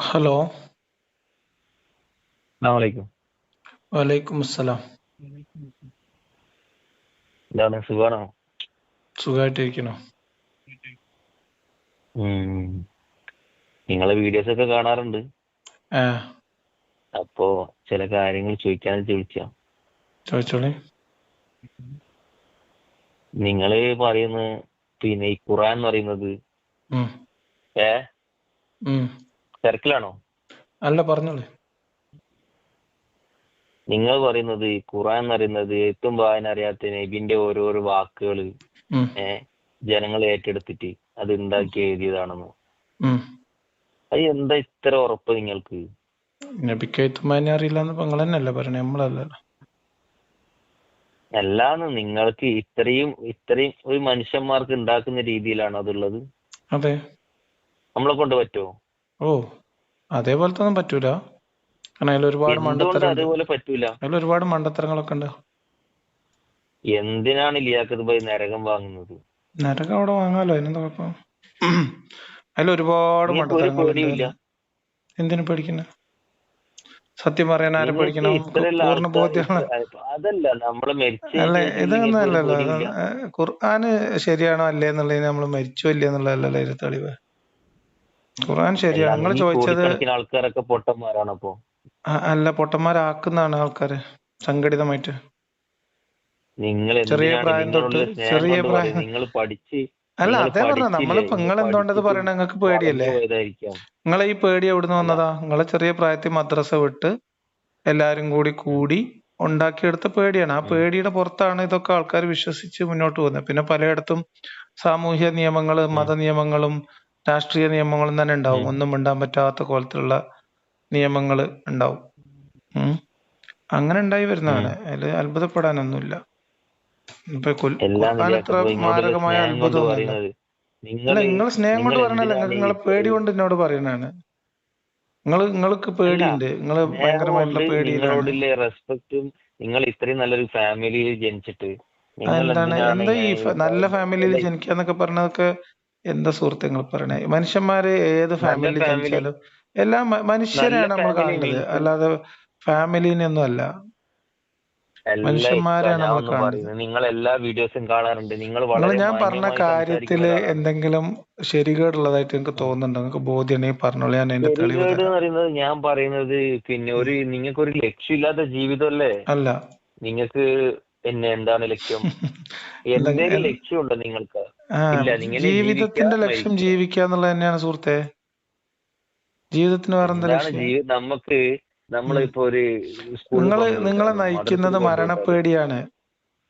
Hello. അസ്സലാമലൈക്കും വലൈക്കും അസ്സലാം എന്താണ് സുഖാണോ? സുഖമായിട്ടിരിക്കണോ. നിങ്ങളെ വീഡിയോസ് ഒക്കെ കാണാറുണ്ട് അപ്പോ ചില കാര്യങ്ങൾ ചോദിക്കാൻ ചോദിച്ചാ ചോദിച്ചോളി. നിങ്ങൾ പറയുന്ന പിന്നെ ഈ ഖുറാൻ എന്ന് പറയുന്നത് ഏ. തിരക്കിലാണോ? അല്ല പറഞ്ഞോളെ. നിങ്ങൾ പറയുന്നത് ഈ ഖുറാൻ എന്നറിയുന്നത് പറയുന്നത് ഏറ്റവും വായന അറിയാത്ത നബിന്റെ ഓരോരോ വാക്കുകൾ ജനങ്ങൾ ഏറ്റെടുത്തിട്ട് അത് ഉണ്ടാക്കി എഴുതിയതാണെന്ന്? അത് എന്താ ഇത്ര ഉറപ്പ് നിങ്ങൾക്ക്? നബിക്ക് എഴുത്തുമാനെ അറിയില്ലെന്ന് ഇപ്പൊ നിങ്ങൾ തന്നെയല്ലേ പറയണേ നമ്മളല്ലല്ലോ അല്ലാന്ന് നിങ്ങൾക്ക് ഇത്രയും ഇത്രയും ഒരു മനുഷ്യന്മാർക്ക് ഉണ്ടാക്കുന്ന രീതിയിലാണ് അതുള്ളത്? അതെ. നമ്മളെ കൊണ്ട് പറ്റുമോ ഓ അതേപോലത്തെ ഒന്നും പറ്റൂല. കാരണം അതിൽ ഒരുപാട് എന്തുകൊണ്ട് മണ്ടത്തരം അതുപോലെ പറ്റൂല? അതിൽ ഒരുപാട് മണ്ടത്തരങ്ങളൊക്കെ ഉണ്ട്. എന്തിനാണ് ലിയാക്കത്ത് ഭായി നരകം വാങ്ങുന്നത്? നരകം അവിടെ വാങ്ങാലോ? അതിനെന്താ കുഴപ്പം? അതിൽ ഒരുപാട് നിങ്ങൾക്ക് ഒരു പേടിയുമില്ല. മണ്ടത്തരങ്ങളുണ്ട് എന്തിനു പേടിക്കുന്ന? സത്യം പറയാൻ ആരും നിങ്ങൾക്ക് പേടിക്കണം? പൂർണ ആൾക്കാർ അതല്ല നമ്മൾ മരിച്ച അല്ല ഇതൊന്നും അല്ലല്ലോ. പേടിയില്ല ഖുർആന് ശരിയാണോ അല്ലേ എന്നുള്ളതിന് നമ്മൾ മരിച്ചോ ഇല്ലേ എന്നുള്ളതല്ലല്ലോ ഇതിന്റെ തെളിവ്. ഖുർആൻ ശരിയാണ് നിങ്ങൾ ചോദിച്ചത് ആൾക്കാരൊക്കെ പൊട്ടന്മാരാണ് അപ്പോ അല്ല പൊട്ടന്മാരാക്കുന്നതാണ് ആൾക്കാര് സംഘടിതമായിട്ട്. നിങ്ങൾ ചെറിയ പ്രായം തൊട്ട് ചെറിയ പ്രായം നിങ്ങൾ പഠിച്ച് അല്ല അതേ പറഞ്ഞ നമ്മളിപ്പോ നിങ്ങൾ എന്തുകൊണ്ടത് പറയണേ? നിങ്ങൾക്ക് പേടിയല്ലേ? നിങ്ങളെ ഈ പേടി എവിടുന്ന് വന്നതാ? നിങ്ങളെ ചെറിയ പ്രായത്തിൽ മദ്രസ വിട്ട് എല്ലാരും കൂടി കൂടി ഉണ്ടാക്കിയെടുത്ത പേടിയാണ്. ആ പേടിയുടെ പുറത്താണ് ഇതൊക്കെ ആൾക്കാർ വിശ്വസിച്ച് മുന്നോട്ട് പോകുന്നത്. പിന്നെ പലയിടത്തും സാമൂഹ്യ നിയമങ്ങളും. മത നിയമങ്ങളും രാഷ്ട്രീയ നിയമങ്ങളും തന്നെ ഉണ്ടാവും. ഒന്നും മിണ്ടാൻ പറ്റാത്ത കോലത്തിലുള്ള നിയമങ്ങൾ ഉണ്ടാവും. ഉം. അങ്ങനെ ഉണ്ടായി. വരുന്നതാണ്. അതിൽ അത്ഭുതപ്പെടാനൊന്നുമില്ല. ഇപ്പൊ കുൽ- എല്ലാം ഖുർആൻ മാരകമായ സ്നേഹം കൊണ്ട് അത്ഭുതമൊന്നുമല്ല. പറയുന്നത് അല്ല നിങ്ങൾ നിങ്ങൾ സ്നേഹം നിങ്ങൾ കൊണ്ട് പറയണല്ല നിങ്ങൾക്ക് നിങ്ങളെ പേടി കൊണ്ട് എന്നോട് പറയണാണ് നിങ്ങൾ നിങ്ങൾക്ക് പേടിയുണ്ട്. നിങ്ങൾ ഭയങ്കരമായിട്ടുള്ള പേടിയിലാണ്. നിങ്ങളോടുള്ള റെസ്പെക്റ്റും നിങ്ങൾ ഇത്രയും നല്ലൊരു ഫാമിലിയിൽ ജനിച്ചിട്ട്. നിങ്ങൾ എന്താണ് എന്താ ഈ ഫ- നല്ല ഫാമിലിയിൽ ജനിക്കാന്നൊക്കെ ജനിക്കുക എന്നൊക്കെ പറഞ്ഞതൊക്കെ എന്താ സുഹൃത്തുക്കൾ പറയണേ? മനുഷ്യന്മാര് ഏത് ഫാമിലി ജനിച്ചാലും എല്ലാം മനുഷ്യരാണ് മനുഷ്യരെയാണ് നമ്മൾ കാണുന്നത്. അല്ലാതെ ഫാമിലിനൊന്നും അല്ല മനുഷ്യന്മാരെയാണ് നമ്മൾ കാണുന്നത്. നിങ്ങൾ എല്ലാ വീഡിയോസും കാണാറുണ്ട്. നിങ്ങൾ നിങ്ങൾ വളരെ ഞാൻ പറഞ്ഞ മാന്യമായി കാര്യത്തിൽ സംസാരിക്കുന്ന ഒരാളാണ് എന്തെങ്കിലും ശരികേടുള്ളതായിട്ട് നിങ്ങൾക്ക്. തോന്നുന്നുണ്ടോ? നിങ്ങൾക്ക് ബോധ്യമുണ്ടെങ്കിൽ പറഞ്ഞോളൂ. ഞാൻ അതിന്റെ തെളിവ് ശരികേട് എന്ന് തരാം പറയുന്നത് ഞാൻ പറയുന്നത് പിന്നെ ഒരു നിങ്ങൾക്ക് ഒരു ലക്ഷ്യമില്ലാത്ത ജീവിതമല്ലേ? അല്ല. നിങ്ങൾക്ക് പിന്നെ എന്താണ് ലക്ഷ്യം? എന്താ എന്തെങ്കിലും ലക്ഷ്യമുണ്ടോ നിങ്ങൾക്ക്? നിങ്ങൾ ജീവിതത്തിന്റെ ലക്ഷ്യം ജീവിക്കുക എന്നുള്ളത് തന്നെയാണ് സുഹൃത്തെ. ജീവിതത്തിന് എന്താണ് ലക്ഷ്യം? നമുക്ക്. നമ്മളിപ്പോ ഒരു സ്കൂളിൽ നിങ്ങൾ നയിക്കുന്നത് മരണപ്പേടിയാണ്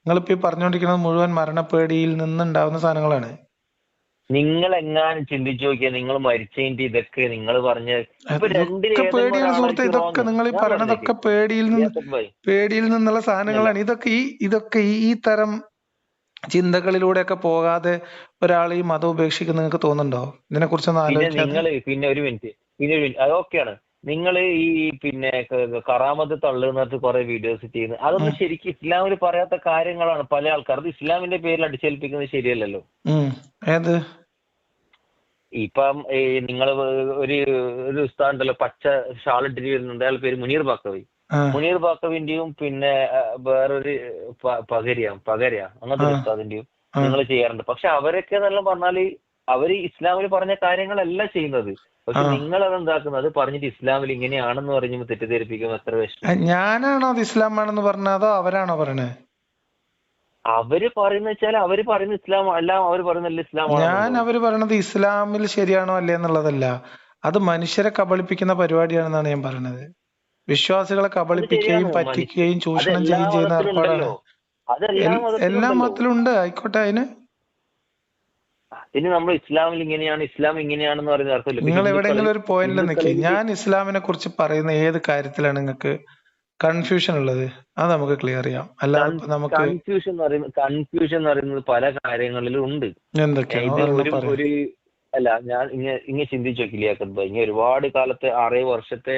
നിങ്ങളിപ്പോ ഈ പറഞ്ഞുകൊണ്ടിരിക്കുന്നത് മുഴുവൻ മരണപ്പേടിയിൽ നിന്നുണ്ടാവുന്ന സാധനങ്ങളാണ്. നിങ്ങൾ എങ്ങാനും ചിന്തിച്ചു നോക്കിയാൽ നിങ്ങൾ മരിച്ചതിന്റെ ഇതൊക്കെ നിങ്ങൾ പറഞ്ഞ പേടിയാണ് സുഹൃത്തെ. ഇതൊക്കെ നിങ്ങൾ ഈ പറയണതൊക്കെ പേടിയിൽ നിന്ന് പേടിയിൽ നിന്നുള്ള സാധനങ്ങളാണ്. ഇതൊക്കെ ഈ ഇതൊക്കെ ഈ തരം ചിന്തകളിലൂടെയൊക്കെ പോകാതെ ഒരാൾ ഈ മതം ഉപേക്ഷിക്കുന്ന നിങ്ങൾക്ക് തോന്നുന്നുണ്ടോ? ഇതിനെ കുറിച്ച് പിന്നെ നിങ്ങൾ പിന്നെ ഒരു മിനിറ്റ്. പിന്നെ ഒരു മിനിറ്റ്. അതൊക്കെയാണ് നിങ്ങൾ ഈ പിന്നെ കറാമത്ത് തള്ളുന്നിട്ട് കുറെ വീഡിയോസ് ചെയ്യുന്നത്. അതൊന്നും ശരിക്കും ഇസ്ലാമിൽ പറയാത്ത കാര്യങ്ങളാണ് പല ആൾക്കാർ അത് ഇസ്ലാമിന്റെ പേരിൽ അടിച്ചേൽപ്പിക്കുന്നത് ശരിയല്ലല്ലോ. ഏത്? ഇപ്പം നിങ്ങൾ ഒരു ഒരു ഉസ്താദ് ഉണ്ടല്ലോ പച്ച ഷാൾ ഇട്ടിട്ട് വരുന്നുണ്ട്. അയാളുടെ പേര് മുനീർ ബാക്കവി. മുനീർ ബാക്കവിന്റെയും പിന്നെ വേറൊരു പകരിയാ പകരിയ അങ്ങനത്തെ ഒരു ഉസ്താദിന്റെയും നിങ്ങൾ ചെയ്യാറുണ്ട്. പക്ഷെ അവരൊക്കെ എന്നെല്ലാം പറഞ്ഞാൽ അവർ ഇസ്ലാമിൽ പറഞ്ഞ കാര്യങ്ങളല്ല ചെയ്യുന്നത്. പക്ഷെ നിങ്ങൾ നിങ്ങൾ അതെന്താക്കുന്നത് പറഞ്ഞിട്ട് ഇസ്ലാമിൽ ഇങ്ങനെയാണെന്ന് പറഞ്ഞ് തെറ്റിദ്ധരിപ്പിക്കും എത്ര വിഷയം വിഷമം ഞാനാണോ അത് ഇസ്ലാമാണെന്ന് പറഞ്ഞത് അതോ അവരാണോ പറയണേ? അവർ പറയുന്ന വെച്ചാൽ അവർ പറയുന്ന ഇസ്ലാം അല്ല അവർ പറയുന്നില്ല ഇസ്ലാം ഞാൻ അവർ പറയണത് ഇസ്ലാമിൽ ശരിയാണോ അല്ലേ എന്നുള്ളതല്ല. അത് മനുഷ്യരെ കബളിപ്പിക്കുന്ന പരിപാടിയാണെന്നാണ് ഞാൻ പറയണത്. വിശ്വാസികളെ കബളിപ്പിക്കുകയും പറ്റിക്കുകയും ചൂഷണം ചെയ്യുകയും ചെയ്യുന്ന ഏർപ്പാടാണ്. എല്ലാ മതത്തിലുണ്ട്. ആയിക്കോട്ടെ അതിന്. ഇനി നമ്മൾ ഇസ്ലാമിൽ ഇങ്ങനെയാണ് ഇസ്ലാം ഇങ്ങനെയാണെന്ന് പറയുന്ന അർത്ഥമില്ല. നിങ്ങൾ എവിടെയെങ്കിലും ഒരു പോയിന്റിൽ നിൽക്കി ഞാൻ ഇസ്ലാമിനെ കുറിച്ച് പറയുന്ന ഏത് കാര്യത്തിലാണ് നിങ്ങൾക്ക് കൺഫ്യൂഷൻ ഉള്ളത്? അത് നമുക്ക് ക്ലിയർ ചെയ്യാം. അല്ലാതെ നമുക്ക് കൺഫ്യൂഷൻ എന്ന് പറയുന്നത് കൺഫ്യൂഷൻ എന്ന് പറയുന്നത് പല കാര്യങ്ങളിലും ഉണ്ട്. എന്തൊക്കെയാണ് ഒരു അല്ല ഞാൻ ഇങ്ങ ഇങ്ങനെ ചിന്തിച്ചു നോക്കില്ല ഇങ്ങനെ ഒരുപാട് കാലത്തെ ആറേ വർഷത്തെ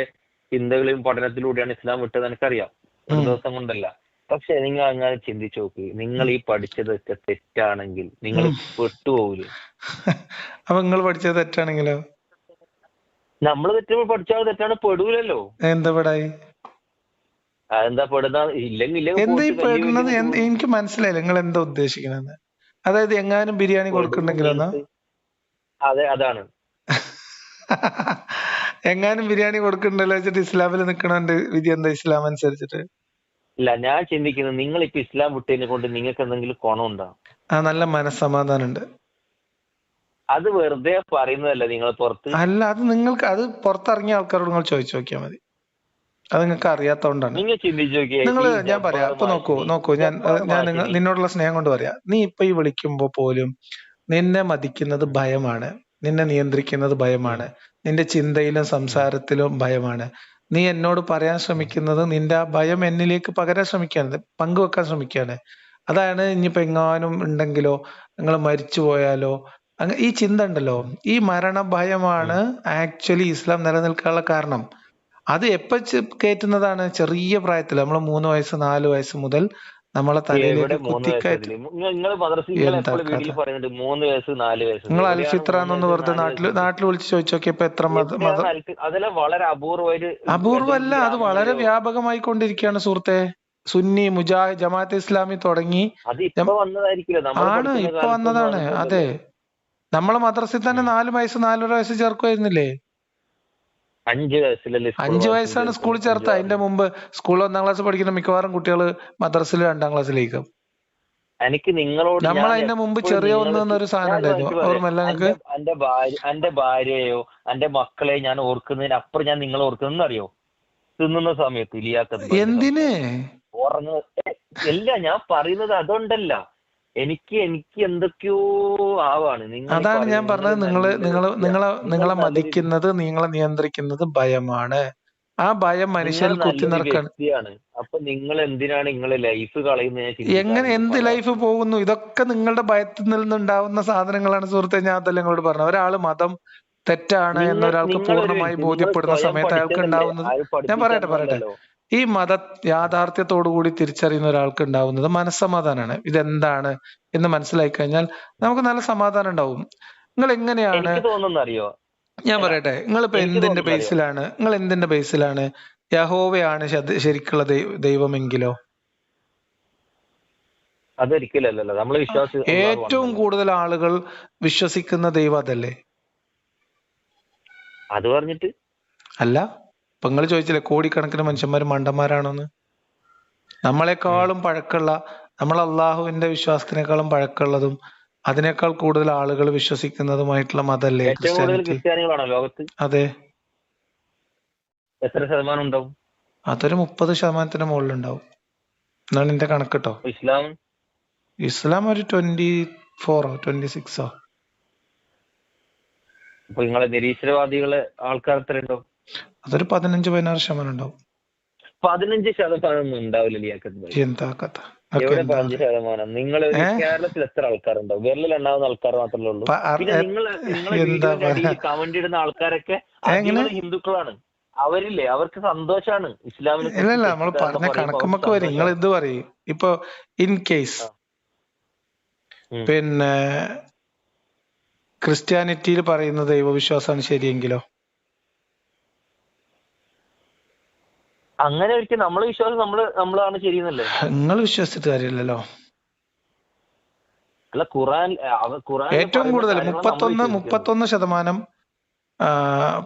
ചിന്തകളും പഠനത്തിലൂടെയാണ് ഇസ്ലാം വിട്ടത് എനിക്കറിയാം. ഒരു. ദിവസം കൊണ്ടല്ല. പക്ഷെ നിങ്ങൾ അങ്ങനെ ചിന്തിച്ചു നോക്ക്. നിങ്ങൾ ഈ പഠിച്ചതൊക്കെ തെറ്റാണെങ്കിൽ നിങ്ങൾ ഉം. പെട്ടുപോകൂലേ? അപ്പൊ നിങ്ങൾ പഠിച്ചത് തെറ്റാണെങ്കിലോ? നമ്മൾ തെറ്റുമ്പോൾ പഠിച്ചാൽ തെറ്റാണ് പെടൂലല്ലോ. എന്താ പെടായി? അതെന്താ പെടുന്ന? ഇല്ലെങ്കിൽ എന്താ ഈ പെടുന്നത്? എനിക്ക് മനസ്സിലായില്ല. നിങ്ങൾ എന്താ ഉദ്ദേശിക്കണെന്ന് അതായത് എങ്ങാനും ബിരിയാണി കൊടുക്കുന്നുണ്ടെങ്കിലോ അതെ അതാണ്. എങ്ങാനും ബിരിയാണി കൊടുക്കണ്ടല്ലോ വെച്ചിട്ട് ഇസ്ലാമിൽ നിക്കണോണ്ട് വിധി എന്താ ഇസ്ലാം അനുസരിച്ചിട്ട്? ഇല്ല ഞാൻ ചിന്തിക്കുന്നത് നിങ്ങൾ ഇപ്പൊ ഇസ്ലാം വിട്ടതിനെ കൊണ്ട് നിങ്ങൾക്ക് എന്തെങ്കിലും ഗുണമുണ്ടോ ആ നല്ല മനസ്സമാധാനം ഉണ്ട് അത് വെറുതെ പറയുന്നതല്ല നിങ്ങൾ പുറത്ത്. അല്ല അത് നിങ്ങൾക്ക് അത് പുറത്തിറങ്ങിയ ആൾക്കാരോട് നിങ്ങൾ ചോദിച്ചു നോക്കിയാൽ മതി. അത് നിങ്ങൾക്ക് അറിയാത്തോണ്ടാണ്. നിങ്ങൾ ചിന്തിച്ചു നിങ്ങൾ ഞാൻ പറയാം അപ്പൊ ഇപ്പൊ നോക്കൂ നോക്കൂ ഞാൻ ഞാൻ നിങ്ങൾ നിന്നോടുള്ള സ്നേഹം കൊണ്ട് പറയാം. നീ ഇപ്പൊ ഈ വിളിക്കുമ്പോ പോലും നിന്നെ മതിക്കുന്നത് ഭയമാണ്. നിന്നെ നിയന്ത്രിക്കുന്നത് ഭയമാണ്. നിന്റെ ചിന്തയിലും സംസാരത്തിലും ഭയമാണ്. നീ എന്നോട് പറയാൻ ശ്രമിക്കുന്നത് നിന്റെ ആ ഭയം എന്നിലേക്ക് പകരാൻ ശ്രമിക്കുകയാണ് പങ്കുവെക്കാൻ ശ്രമിക്കുകയാണ്. അതാണ് ഇനിയിപ്പോ എങ്ങാനും ഉണ്ടെങ്കിലോ നിങ്ങൾ മരിച്ചു പോയാലോ അങ്ങ ഈ ചിന്ത ഉണ്ടല്ലോ. ഈ മരണ ഭയമാണ് ആക്ച്വലി ഇസ്ലാം നിലനിൽക്കാനുള്ള കാരണം. അത് എപ്പോ കയറ്റുന്നതാണ് ചെറിയ പ്രായത്തിൽ നമ്മൾ മൂന്ന് വയസ്സ് നാല് വയസ്സ് മുതൽ നമ്മളെ തലയിലേക്ക് കുത്തിക്കയറ്റി. നിങ്ങൾ മദ്രസ നിങ്ങൾ എന്താ എപ്പോഴും വീട്ടിൽ മൂന്ന് വയസ്സ് നാല് വയസ്സ്. നിങ്ങൾ എവിടെയാണ് അൽഫിത്ര എന്നൊന്ന് വെറുതെ നാട്ടിൽ നാട്ടിൽ നാട്ടിൽ വിളിച്ച് ചോദിച്ചു നോക്കിയപ്പോ എത്ര മത അപൂർവല്ല അത് വളരെ വ്യാപകമായി കൊണ്ടിരിക്കുകയാണ് സുഹൃത്തെ. സുന്നി മുജാഹിദ് ജമാഅത്ത് ഇസ്ലാമി തുടങ്ങി ആണ് ഇപ്പൊ വന്നതാണ്. അതെ. നമ്മളെ മദ്രസയിൽ തന്നെ നാല് വയസ്സ് നാലര വയസ്സ് ചേർക്കുമായിരുന്നില്ലേ? അഞ്ച് വയസ്സിലല്ലേ സ്കൂൾ അഞ്ചു വയസ്സാണ്? സ്കൂളിൽ ചേർത്ത അതിന്റെ മുമ്പ് സ്കൂളിൽ ഒന്നാം ക്ലാസ് പഠിക്കുന്ന മിക്കവാറും കുട്ടികൾ മദ്രസിൽ രണ്ടാം ക്ലാസ്സിലേക്ക്. എനിക്ക് നിങ്ങളോട് നമ്മൾ അതിന്റെ മുമ്പ് ചെറിയ ഒന്നൊരു സാധനം ഉണ്ടായിരുന്നു. ഓർമ്മല്ല എന്റെ- ഭാര്യ എന്റെ ഭാര്യയോ എന്റെ മക്കളെ ഞാൻ ഓർക്കുന്നതിന് അപ്പുറം ഞാൻ നിങ്ങളെ ഓർക്കുന്നതെന്ന് അറിയോ തിന്നുന്ന സമയത്ത് ഇല്ലാത്ത എന്തിന്? ഉറങ്ങ. ഇല്ല ഞാൻ പറയുന്നത് അതുകൊണ്ടല്ല എനിക്ക് എനിക്ക് എന്തൊക്കെയോ ആവാണ്. നിങ്ങൾ അതാണ് ഞാൻ പറഞ്ഞത്. നിങ്ങൾ നിങ്ങൾ നിങ്ങളെ നിങ്ങളെ മതിക്കുന്നത് നിങ്ങളെ നിയന്ത്രിക്കുന്നത് ഭയമാണ്. ആ ഭയം മനുഷ്യൻ കുത്തി നിർക്കാണ് അപ്പൊ നിങ്ങൾ എന്തിനാണ് നിങ്ങളെ ലൈഫ് കളയുന്നത് എങ്ങനെ എന്ത് ലൈഫ് പോകുന്നു? ഇതൊക്കെ നിങ്ങളുടെ ഭയത്തിൽ നിന്നുണ്ടാവുന്ന സാധനങ്ങളാണ് സുഹൃത്തെ. ഞാൻ അതല്ല നിങ്ങളോട് പറഞ്ഞത്. ഒരാൾ മതം തെറ്റാണ് എന്നൊരാൾക്ക് പൂർണമായി ബോധ്യപ്പെടുന്ന സമയത്ത് അയാൾക്ക് ഉണ്ടാവുന്നത് ഞാൻ പറയട്ടെ പറയട്ടെ. ഈ മത യാഥാർത്ഥ്യത്തോടു കൂടി തിരിച്ചറിയുന്ന ഒരാൾക്ക് ഉണ്ടാവുന്നത് മനസ്സമാധാനമാണ് ഇതെന്താണ് എന്ന് മനസ്സിലാക്കി കഴിഞ്ഞാൽ നമുക്ക് നല്ല സമാധാനം ഉണ്ടാവും. നിങ്ങൾ എങ്ങനെയാണ് ഞാൻ പറയട്ടെ. നിങ്ങൾ ഇപ്പൊ എന്തിന്റെ ബേസിലാണ്? നിങ്ങൾ എന്തിന്റെ ബേസിലാണ്? യഹോവയാണ് ശരിക്കുള്ള ദൈവമെങ്കിലോ? നമ്മൾ വിശ്വാസം ഏറ്റവും കൂടുതൽ ആളുകൾ വിശ്വസിക്കുന്ന ദൈവം അതല്ലേ? അത് പറഞ്ഞിട്ട്? അല്ല. ഇപ്പൊ നിങ്ങൾ ചോദിച്ചില്ലേ കോടിക്കണക്കിന് മനുഷ്യന്മാർ മണ്ടന്മാരാണോന്ന്? നമ്മളെക്കാളും പഴക്കമുള്ള നമ്മൾ അള്ളാഹുവിന്റെ വിശ്വാസത്തിനേക്കാളും പഴക്കമുള്ളതും അതിനേക്കാൾ കൂടുതൽ ആളുകൾ വിശ്വസിക്കുന്നതുമായിട്ടുള്ള മതല്ലേ ക്രിസ്ത്യാനിറ്റി? അതെ. എത്ര ശതമാനം ഉണ്ടാവും? അതൊരു മുപ്പത് ശതമാനത്തിന് മുകളിലുണ്ടാവും. എന്നാണ് എന്റെ കണക്ക് കേട്ടോ ഇസ്ലാം? ഇസ്ലാം ഒരു ട്വന്റി ഫോറോ ട്വന്റി സിക്സോ. നിങ്ങളെ നിരീശ്വരവാദികളെ ആൾക്കാർ എത്ര ഉണ്ടാവും അതൊരു പതിനഞ്ച് പതിനാറ് ശതമാനം ഉണ്ടാവും പതിനഞ്ച് ശതമാനം ഉണ്ടാവില്ല ലിയാക്കത്ത് എന്താ കഥ? എവിടെ പതിനഞ്ച് ശതമാനം? നിങ്ങൾ? കേരളത്തിൽ എത്ര ആൾക്കാരുണ്ടാവും? വിരലിൽ എണ്ണാവുന്ന ആൾക്കാർ മാത്രമേ ഉള്ളൂ. പിന്നെ നിങ്ങൾ നിങ്ങളെ? കമന്റ് ഇടുന്ന ആൾക്കാരൊക്കെ? ഹിന്ദുക്കളാണ്. അവരില്ലേ? അവർക്ക് സന്തോഷാണ്. ഇസ്ലാമിനെ ഇല്ല ഇല്ല നമ്മൾ പറഞ്ഞ പറയുമ്പോ കണക്കുമ്പൊക്കെ വരും. നിങ്ങൾ ഇത് പറയും. ഇപ്പൊ ഇൻ കേസ് പിന്നെ ക്രിസ്ത്യാനിറ്റിയിൽ പറയുന്ന ദൈവവിശ്വാസമാണ് ശരിയെങ്കിലോ? അങ്ങനെ ഒരിക്കലും നമ്മളെ വിശ്വാസം നമ്മൾ നമ്മളാണ് ശരിയെന്നല്ലേ നിങ്ങൾ വിശ്വസിച്ചിട്ട് കാര്യമില്ലല്ലോ. അല്ല ഖുറാൻ ഖുറാൻ ഏറ്റവും കൂടുതൽ മുപ്പത്തൊന്ന് മുപ്പത്തൊന്ന് ശതമാനം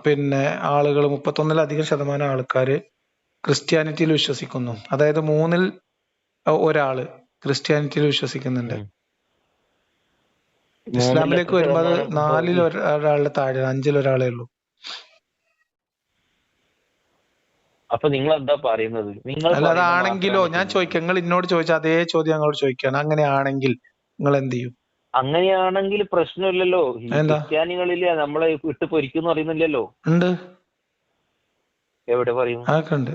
പിന്നെ ആളുകൾ മുപ്പത്തൊന്നിലധികം ശതമാനം ആൾക്കാര് ക്രിസ്ത്യാനിറ്റിയിൽ വിശ്വസിക്കുന്നു. അതായത് മൂന്നിൽ ഒരാൾ ക്രിസ്ത്യാനിറ്റിയിൽ വിശ്വസിക്കുന്നുണ്ട്. ഇസ്ലാമിലേക്ക് വരുമ്പോൾ നാലിൽ ഒര- ഒരാളുടെ താഴെ അഞ്ചിൽ ഒരാളേ ഉള്ളൂ. അപ്പൊ നിങ്ങൾ എന്താ പറയുന്നത്? നിങ്ങൾ ആണെങ്കിലോ അതാണെങ്കിലോ? ഞാൻ. ചോദിക്കാം. നിങ്ങൾ എന്നോട് ചോദിച്ച അതേ ചോദ്യം ഞങ്ങളോട് ചോദിക്കാണ് അങ്ങനെയാണെങ്കിൽ നിങ്ങൾ എന്ത് ചെയ്യും? അങ്ങനെയാണെങ്കിൽ പ്രശ്നമില്ലല്ലോ. ക്രിസ്ത്യാനികളില്ല നമ്മളെ ഇട്ട് പൊരിക്കുന്നു പറയുന്നില്ലല്ലോ. ഉണ്ട്. എവിടെ അതൊക്കെ ഉണ്ട്.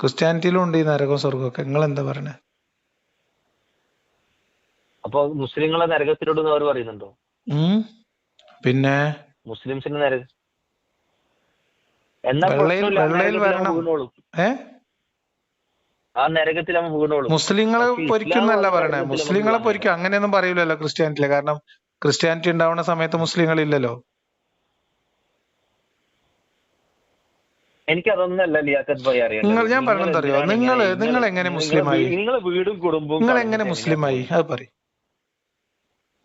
ക്രിസ്ത്യാനിറ്റിയിലും ഉണ്ട് ഈ നരകവും സ്വർഗമൊക്കെ നിങ്ങൾ എന്താ പറയണേ? അപ്പൊ മുസ്ലിങ്ങളെ നരകത്തിലോട് അവർ പറയുന്നുണ്ടോ? പിന്നെ? മുസ്ലിംസിന്റെ നരകം മുസ്ലിങ്ങളെ പൊരിക്കുന്നല്ല പറയണേ. മുസ്ലിങ്ങളെ പൊരിക്കും. അങ്ങനെയൊന്നും പറയൂലല്ലോ ക്രിസ്ത്യാനിറ്റിയിലെ കാരണം ക്രിസ്ത്യാനിറ്റി ഉണ്ടാവുന്ന സമയത്ത് മുസ്ലിങ്ങൾ ഇല്ലല്ലോ എനിക്ക് അതൊന്നല്ല ലിയാഖത്ത് ഭായി അറിയാം നിങ്ങൾ ഞാൻ പറഞ്ഞതറിയോ നിങ്ങൾ നിങ്ങൾ എങ്ങനെ മുസ്ലിമായി? നിങ്ങൾ വീടും കുടുംബവും നിങ്ങൾ എങ്ങനെ മുസ്ലിമായി? അത് പറയും.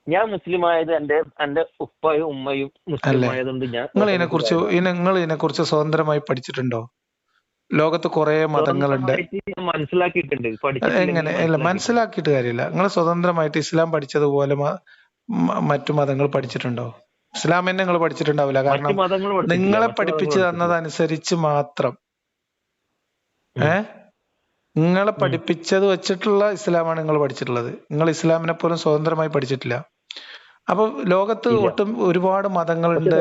ഞാൻ മുസ്ലിം ആയത് എന്റെ എന്റെ ഉപ്പയും ഉമ്മയും മുസ്ലിം അല്ലേ? ആയതുകൊണ്ട് ഞാൻ നിങ്ങൾ ഇതിനെ കുറിച്ച് നിങ്ങൾ ഇതിനെ കുറിച്ച് സ്വതന്ത്രമായി പഠിച്ചിട്ടുണ്ടോ? ലോകത്ത് കുറെ മതങ്ങളുണ്ട്. മനസ്സിലാക്കിയിട്ടുണ്ട്. എങ്ങനെ? അല്ല മനസ്സിലാക്കിയിട്ട് കാര്യമില്ല. നിങ്ങൾ സ്വതന്ത്രമായിട്ട് ഇസ്ലാം പഠിച്ചതുപോലെ മറ്റു മതങ്ങൾ പഠിച്ചിട്ടുണ്ടോ? ഇസ്ലാം തന്നെ നിങ്ങൾ പഠിച്ചിട്ടുണ്ടാവില്ല. കാരണം നിങ്ങളെ പഠിപ്പിച്ചു തന്നതനുസരിച്ച് മാത്രം. ഏ? നിങ്ങളെ പഠിപ്പിച്ചത് വെച്ചിട്ടുള്ള ഇസ്ലാമാണ് നിങ്ങൾ പഠിച്ചിട്ടുള്ളത്. നിങ്ങൾ ഇസ്ലാമിനെ പോലും സ്വതന്ത്രമായി പഠിച്ചിട്ടില്ല. അപ്പൊ ലോകത്ത് ഒട്ടും ഒരുപാട് മതങ്ങളുണ്ട്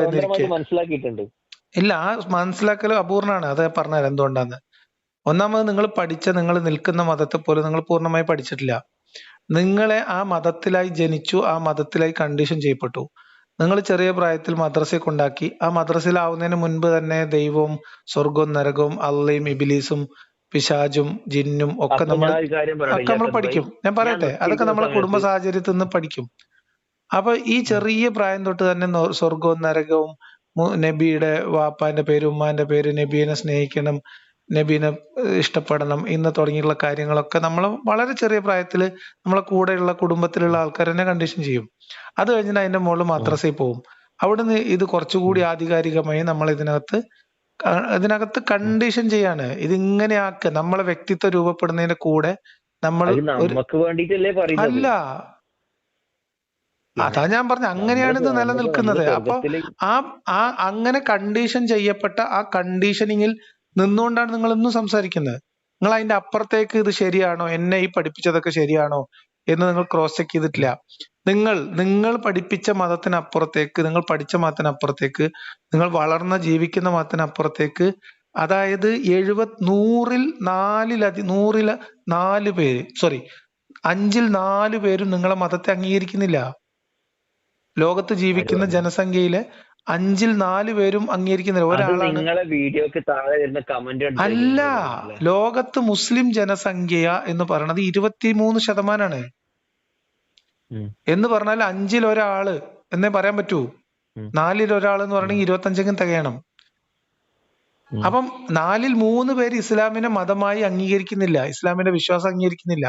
മനസ്സിലാക്കിയിട്ടുണ്ട്. ഇല്ല ആ മനസ്സിലാക്കൽ അപൂർണാണ്. അത് പറഞ്ഞത് എന്തുകൊണ്ടാന്ന്. ഒന്നാമത് നിങ്ങൾ പഠിച്ച നിങ്ങൾ നിൽക്കുന്ന മതത്തെ പോലും നിങ്ങൾ പൂർണമായി പഠിച്ചിട്ടില്ല. നിങ്ങളെ ആ മതത്തിലായി ജനിച്ചു ആ മതത്തിലായി കണ്ടീഷൻ ചെയ്യപ്പെട്ടു. നിങ്ങൾ ചെറിയ പ്രായത്തിൽ മദ്രസയെ കൊണ്ടാക്കി ആ മദ്രസയിലാവുന്നതിന് മുൻപ് തന്നെ ദൈവവും സ്വർഗവും നരകവും അള്ളയും ഇബിലീസും പിശാജും ജിന്നും ഒക്കെ നമ്മൾ ഒക്കെ നമ്മൾ പഠിക്കും. ഞാൻ പറയട്ടെ? അതൊക്കെ നമ്മളെ കുടുംബ സാഹചര്യത്തിൽ നിന്ന് പഠിക്കും. അപ്പൊ ഈ ചെറിയ പ്രായം തൊട്ട് തന്നെ സ്വർഗവും നരകവും നബിയുടെ വാപ്പാന്റെ പേര് ഉമ്മാന്റെ പേര് നബീനെ സ്നേഹിക്കണം നബീനെ ഇഷ്ടപ്പെടണം ഇന്ന് തുടങ്ങിയിട്ടുള്ള കാര്യങ്ങളൊക്കെ നമ്മൾ വളരെ ചെറിയ പ്രായത്തിൽ നമ്മളെ കൂടെയുള്ള കുടുംബത്തിലുള്ള ആൾക്കാർ തന്നെ കണ്ടീഷൻ ചെയ്യും. അത് കഴിഞ്ഞിട്ട് അതിന്റെ മുകളിൽ മദ്രസയിൽ പോകും. അവിടുന്ന് ഇത് കുറച്ചുകൂടി ആധികാരികമായി നമ്മൾ ഇതിനകത്ത് അതിനകത്ത് കണ്ടീഷൻ ചെയ്യാണ്. ഇത് ഇങ്ങനെ ആക്കുക നമ്മളെ വ്യക്തിത്വം രൂപപ്പെടുന്നതിന്റെ കൂടെ നമ്മൾ അല്ല. അതാ ഞാൻ പറഞ്ഞ അങ്ങനെയാണ് ഇത് നിലനിൽക്കുന്നത്. അപ്പൊ ആ ആ അങ്ങനെ കണ്ടീഷൻ ചെയ്യപ്പെട്ട ആ കണ്ടീഷനിങ്ങിൽ നിന്നുകൊണ്ടാണ് നിങ്ങൾ ഇന്നും സംസാരിക്കുന്നത്. നിങ്ങൾ അതിന്റെ അപ്പുറത്തേക്ക് ഇത് ശരിയാണോ? എന്നെ ഈ പഠിപ്പിച്ചതൊക്കെ ശരിയാണോ? എന്ന് നിങ്ങൾ ക്രോസ് ചെക്ക് ചെയ്തിട്ടില്ല. നിങ്ങൾ നിങ്ങൾ പഠിപ്പിച്ച മതത്തിനപ്പുറത്തേക്ക് നിങ്ങൾ പഠിച്ച മതത്തിനപ്പുറത്തേക്ക് നിങ്ങൾ വളർന്ന ജീവിക്കുന്ന മതത്തിനപ്പുറത്തേക്ക് അതായത് എഴുപത് നൂറിൽ നാലിലധി നൂറിൽ നാല് പേര് സോറി അഞ്ചിൽ നാല് പേരും നിങ്ങളെ മതത്തെ അംഗീകരിക്കുന്നില്ല. ലോകത്ത് ജീവിക്കുന്ന ജനസംഖ്യയിലെ അഞ്ചിൽ നാല് പേരും അംഗീകരിക്കുന്നില്ല. ഒരാളാണ് അല്ല ലോകത്ത് മുസ്ലിം ജനസംഖ്യ എന്ന് പറയുന്നത് ഇരുപത്തിമൂന്ന് ശതമാനാണ്. എന്ന് പറഞ്ഞാൽ അഞ്ചിൽ ഒരാൾ എന്നേ പറയാൻ പറ്റൂ. നാലിൽ ഒരാൾ എന്ന് പറയണെങ്കിൽ ഇരുപത്തഞ്ചെങ്കിലും തികയണം. അപ്പം നാലിൽ മൂന്ന് പേര് ഇസ്ലാമിനെ മതമായി അംഗീകരിക്കുന്നില്ല ഇസ്ലാമിന്റെ വിശ്വാസം അംഗീകരിക്കുന്നില്ല.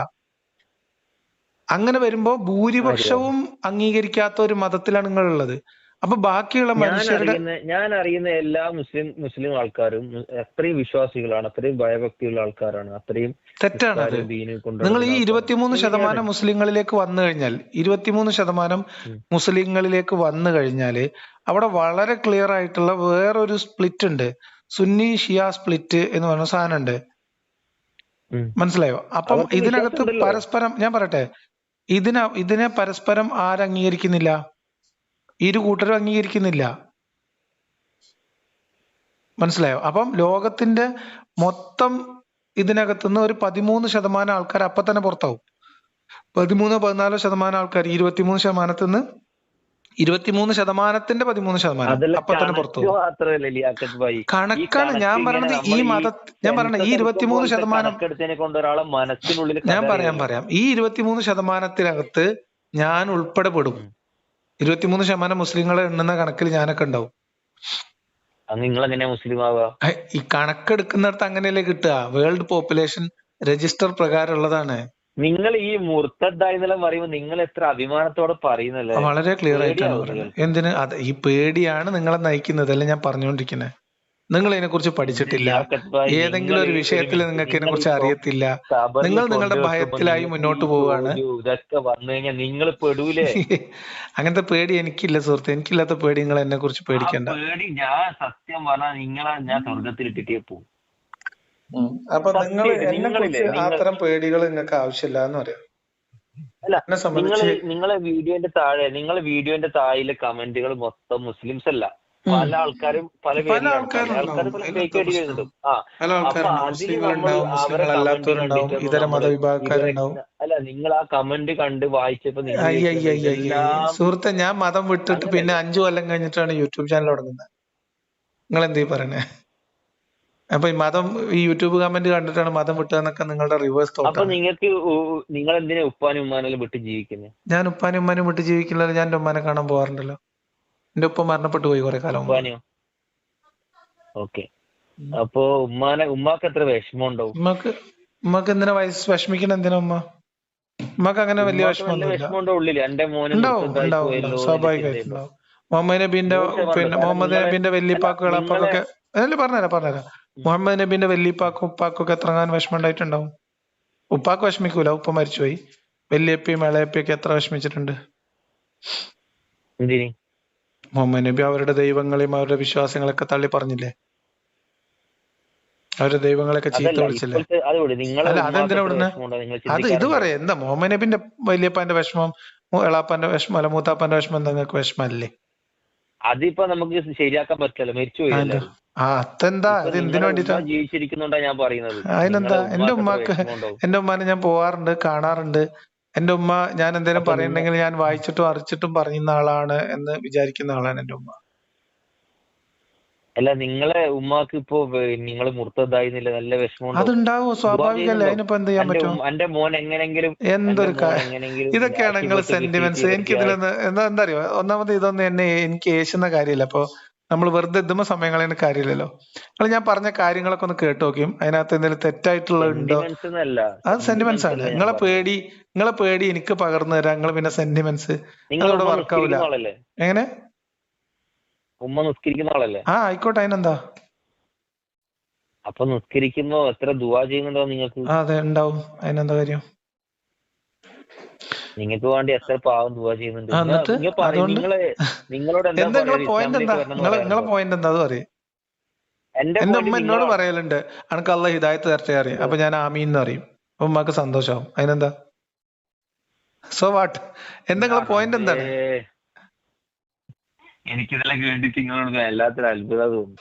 അങ്ങനെ വരുമ്പോ ഭൂരിപക്ഷവും അംഗീകരിക്കാത്ത ഒരു മതത്തിലാണ് നിങ്ങൾ ഉള്ളത് അപ്പൊ ബാക്കിയുള്ള മനുഷ്യരുടെ ഞാൻ അറിയുന്ന എല്ലാ മുസ്ലിം മുസ്ലിം ആൾക്കാരും അത്രയും വിശ്വാസികളാണ് അത്രയും ഭയഭക്തിയുള്ള ആൾക്കാരാണ് അത്രയും തെറ്റാണ് നിങ്ങൾ ഈ ഇരുപത്തിമൂന്ന്. ശതമാനം മുസ്ലിങ്ങളിലേക്ക് വന്നു കഴിഞ്ഞാൽ ഇരുപത്തിമൂന്ന് ശതമാനം. മുസ്ലിങ്ങളിലേക്ക് വന്നു കഴിഞ്ഞാൽ അവിടെ വളരെ ക്ലിയർ ആയിട്ടുള്ള വേറൊരു സ്പ്ലിറ്റ് ഉണ്ട്. സുന്നി ഷിയ സ്പ്ലിറ്റ് എന്ന് പറയുന്ന സാധനം ഉണ്ട് മനസ്സിലായോ? അപ്പം ഇതിനകത്ത് പരസ്പരം ഞാൻ പറയട്ടെ ഇതിന ഇതിനെ പരസ്പരം ആരംഗീകരിക്കുന്നില്ല ഇരു കൂട്ടരും അംഗീകരിക്കുന്നില്ല. മനസ്സിലായോ? അപ്പം ലോകത്തിന്റെ മൊത്തം ഇതിനകത്തുനിന്ന് ഒരു പതിമൂന്ന് ശതമാനം ആൾക്കാർ അപ്പൊ തന്നെ പുറത്താവും. പതിമൂന്നോ പതിനാലോ ശതമാനം ആൾക്കാർ ഇരുപത്തിമൂന്ന് ശതമാനത്തിൽ നിന്ന് ഇരുപത്തിമൂന്ന് ശതമാനത്തിന്റെ പതിമൂന്ന് ശതമാനം. അപ്പൊ തന്നെ പുറത്തു കണക്കാണ് ഞാൻ പറയുന്നത് പറയണത് ഈ മത ഞാൻ പറയണത് ഈ ഇരുപത്തിമൂന്ന് ശതമാനം മനസ്സിനുള്ളിൽ ഞാൻ പറയാം പറയാം. ഈ ഇരുപത്തിമൂന്ന് ശതമാനത്തിനകത്ത് ഞാൻ ഉൾപ്പെടെ. പെടും ഇരുപത്തിമൂന്ന് ശതമാനം മുസ്ലിങ്ങളെ എണ്ണുന്ന കണക്കിൽ ഞാനൊക്കെ ഉണ്ടാവും. നിങ്ങൾ എങ്ങനെയാ മുസ്ലിം ആവുക? ഹേ, ഈ കണക്കെടുക്കുന്നിടത്ത് അങ്ങനെയല്ലേ കിട്ടുക? വേൾഡ് പോപ്പുലേഷൻ രജിസ്റ്റർ പ്രകാരമുള്ളതാണ്. നിങ്ങൾ ഈ മുർത്തദ്ദായി എന്നെല്ലാം പറയുമ്പോ നിങ്ങൾ എത്ര അഭിമാനത്തോടെ പറയുന്നല്ലേ? വളരെ ക്ലിയർ ആയിട്ടാണ് പറയുന്നത്. എന്തിന്? അത് ഈ പേടിയാണ് നിങ്ങളെ നയിക്കുന്നത് അല്ലെ ഞാൻ പറഞ്ഞുകൊണ്ടിരിക്കുന്നത് നിങ്ങൾ ഇതിനെ കുറിച്ച് പഠിച്ചിട്ടില്ല ഏതെങ്കിലും ഒരു വിഷയത്തിൽ നിങ്ങൾക്ക് ഇതിനെ നിങ്ങൾ കുറിച്ച് അറിയത്തില്ല. നിങ്ങൾ നിങ്ങളുടെ ഭയത്തിലായി മുന്നോട്ട് പോവുകയാണ്. ചോദ്യവും ഇതൊക്കെ വന്നു കഴിഞ്ഞാൽ നിങ്ങൾ പെടൂലേ? അങ്ങനത്തെ പേടി എനിക്കില്ല സുഹൃത്ത്. എനിക്കില്ലാത്ത പേടി നിങ്ങൾ എന്നെ കുറിച്ച് പേടിക്കണ്ട. പേടി ഞാൻ സത്യം പറഞ്ഞാൽ നിങ്ങളെ ഞാൻ സ്വർഗത്തിൽ ഇട്ടിട്ടേ പോകും അപ്പൊ നിങ്ങൾ എന്നെ കുറിച്ച് അത്തരം പേടികൾ നിങ്ങൾക്ക് ആവശ്യമില്ല എന്ന് പറയാം. അല്ല നിങ്ങൾ നിങ്ങളെ വീഡിയോന്റെ താഴെ നിങ്ങളെ വീഡിയോന്റെ താഴെ കമന്റുകൾ മൊത്തം മുസ്ലിംസ് അല്ല. പല ആൾക്കാരും പല പല. ആൾക്കാരും ആ അപ്പൊ അതിന് അവരെ ഇതര മതവിഭാഗക്കാരുണ്ടാവും അല്ല നിങ്ങൾ ആ കമന്റ് കണ്ട് വായിച്ചപ്പോ സുഹൃത്തെ ഞാൻ മതം വിട്ടിട്ട് പിന്നെ അഞ്ചു കൊല്ലം കഴിഞ്ഞിട്ടാണ് യൂട്യൂബ് ചാനൽ തുടങ്ങുന്നത് നിങ്ങൾ എന്തീ പറയണേ അപ്പൊ ഈ മതം ഈ യൂട്യൂബ് കമന്റ് കണ്ടിട്ടാണ് മതം വിട്ടതെന്നൊക്കെ നിങ്ങളുടെ റിവേഴ്സ് അപ്പൊ നിങ്ങൾക്ക് നിങ്ങൾ എന്തിനാ ഉപ്പാനും ഉമ്മാനെല്ലാം വിട്ട് ജീവിക്കുന്നത് ഞാൻ ഉപ്പാനും ഉമ്മാനും വിട്ട് ജീവിക്കുന്നത് ഞാൻ എന്റെ ഉമ്മാനെ കാണാൻ പോകാറുണ്ടല്ലോ. എന്റെ ഉപ്പ മരണപ്പെട്ടു പോയി കുറെ കാലം ഓക്കെ. അപ്പൊ ഉമ്മാനെ ഉമ്മാക്ക് എത്ര വിഷമം ഉണ്ടാവും ഉമ്മക്ക് ഉമ്മക്ക് എന്തിനാ വയസ്സ് വിഷമിക്കണ എന്തിനാ ഉമ്മ? ഉമ്മക്ക് അങ്ങനെ വലിയ വിഷമം ഉള്ളിൽ. എന്റെ മോന് ഉണ്ടാവും മുത്തതായി ഉണ്ടാവും പോയല്ലോ ഉണ്ടാവും. എന്ന് സ്വാഭാവികമായിട്ടും മുഹമ്മദ് നബീന്റെ പിന്നെ മുഹമ്മദ് നബീന്റെ വല്യപ്പാക്കും ഇളപ്പാക്കൊക്കെ അല്ല പറഞ്ഞുതരാം പറഞ്ഞുതരാം. മുഹമ്മദ് നബീന്റെ വല്യപ്പാക്കും ഉപ്പാക്കും എത്ര വിഷമം ഉണ്ടായിട്ടുണ്ടാവും ഉപ്പാക്ക് വിഷമിക്കൂല ഉപ്പ മരിച്ചുപോയി. വല്യപ്പയും ഇളയപ്പയൊക്കെ എത്ര വിഷമിച്ചിട്ടുണ്ട്? മുഹമ്മദ് നബി അവരുടെ ദൈവങ്ങളെയും അവരുടെ വിശ്വാസങ്ങളൊക്കെ തള്ളി പറഞ്ഞില്ലേ? അവരുടെ ദൈവങ്ങളൊക്കെ ചീത്ത വിളിച്ചല്ലേ? അല്ല, അതെന്തിനാ വിടുന്നെ? അത് ഇത്? പറയാം. എന്താ മുഹമ്മദ് നബിന്റെ വല്യപ്പാന്റെ വിഷമം ഇളാപ്പാന്റെ എളാപ്പാന്റെ വിഷമം അല്ല മൂത്താപ്പാന്റെ വിഷമം എന്താ നിങ്ങൾക്ക് വിഷമല്ലേ അതിപ്പോ നമുക്ക് ശരിയാക്കാൻ പറ്റില്ല മരിച്ചു പോയി അതെന്താ? അത് എന്തിനു വേണ്ടിട്ടാ? ജീവിച്ചിരിക്കുന്നുണ്ടാ ഞാൻ പറയുന്നത്. അതിനെന്താ? എന്റെ ഉമ്മാക്ക്? എന്റെ ഉമ്മാനെ ഞാൻ പോവാറുണ്ട് കാണാറുണ്ട്. എന്റെ ഉമ്മ ഞാൻ എന്തെങ്കിലും പറയുന്നുണ്ടെങ്കിൽ ഞാൻ വായിച്ചിട്ടും അറിച്ചിട്ടും പറയുന്ന ആളാണ് എന്ന് വിചാരിക്കുന്ന ആളാണ് എന്റെ ഉമ്മ. അല്ല നിങ്ങളെ ഉമ്മാക്ക് ഇപ്പൊ നിങ്ങൾ മുർത്തതായിരുന്നില്ല നല്ല വിഷമം ഉണ്ടാവും. അതുണ്ടാവോ സ്വാഭാവികല്ലേ ചെയ്യുന്നുണ്ടോ? അതിനിപ്പോ എന്ത് ചെയ്യാൻ എന്റെ പറ്റും? ഉമ്മ- എന്റെ മോൻ എങ്ങനെങ്കിലും എന്തൊരു ഇതൊക്കെയാണ് നിങ്ങൾ സെന്റിമെന്റ്സ് എനിക്ക് ഇതിലൊന്ന് എന്താ എന്താ അറിയോ? ഒന്നാമത് ഇതൊന്നും എന്നെ എനിക്ക് ഏശുന്ന കാര്യമില്ല. അപ്പൊ നമ്മൾ വെറുതെ ഇതുമ്പോ സമയം കളയുന്ന കാര്യമില്ലല്ലോ. നിങ്ങൾ ഞാൻ പറഞ്ഞ കാര്യങ്ങളൊക്കെ ഒന്ന് കേട്ട് നോക്കിയും അതിനകത്ത് എന്തെങ്കിലും തെറ്റായിട്ടുള്ളത് ഉണ്ടോ. അത് സെന്റിമെന്റ്സ് ആണ്. Sentiments നിങ്ങളെ പേടി നിങ്ങളെ പേടി എനിക്ക് പകർന്നു തരാം. നിങ്ങൾ പിന്നെ സെന്റിമെന്റ്സ് നിങ്ങളോട്. നിസ്കരിക്കുന്ന എങ്ങനെ? ഉമ്മ നിസ്കരിക്കുന്ന ആളല്ലേ? ആ ആയിക്കോട്ടെ അതിനെന്താ? അപ്പൊ നിസ്കരിക്കുമ്പോ എത്ര ദുവാ ചെയ്യുന്നുണ്ടോ നിങ്ങൾക്ക്? അതെ ഉണ്ടാവും. അതിനെന്താ കാര്യം? നിങ്ങൾക്ക് വേണ്ടി എത്ര പാവം ദുവാ ചെയ്യുന്നുണ്ട്. നിങ്ങളെ നിങ്ങളോട് പോയിന്റ് എന്താ നിങ്ങളെ പോയിന്റ് എന്താ? അത് പറയും. എന്റെ ഉമ്മ എന്നോട് പറയലുണ്ട്. അനക്ക് അള്ള ഹിദായത്ത് തരട്ടെ അറിയാം. അപ്പൊ ഞാൻ ആമീൻ എന്ന് പറയും. ഉമ്മക്ക് സന്തോഷാവും. അതിനെന്താ? സോ വാട്ട് എന്താ നിങ്ങളെ പോയിന്റ് എന്താണ്? എനിക്കിതെല്ലാം കേട്ടിട്ട് നിങ്ങളോട് എല്ലാത്തിനും അത്ഭുതം തോന്നുന്നു.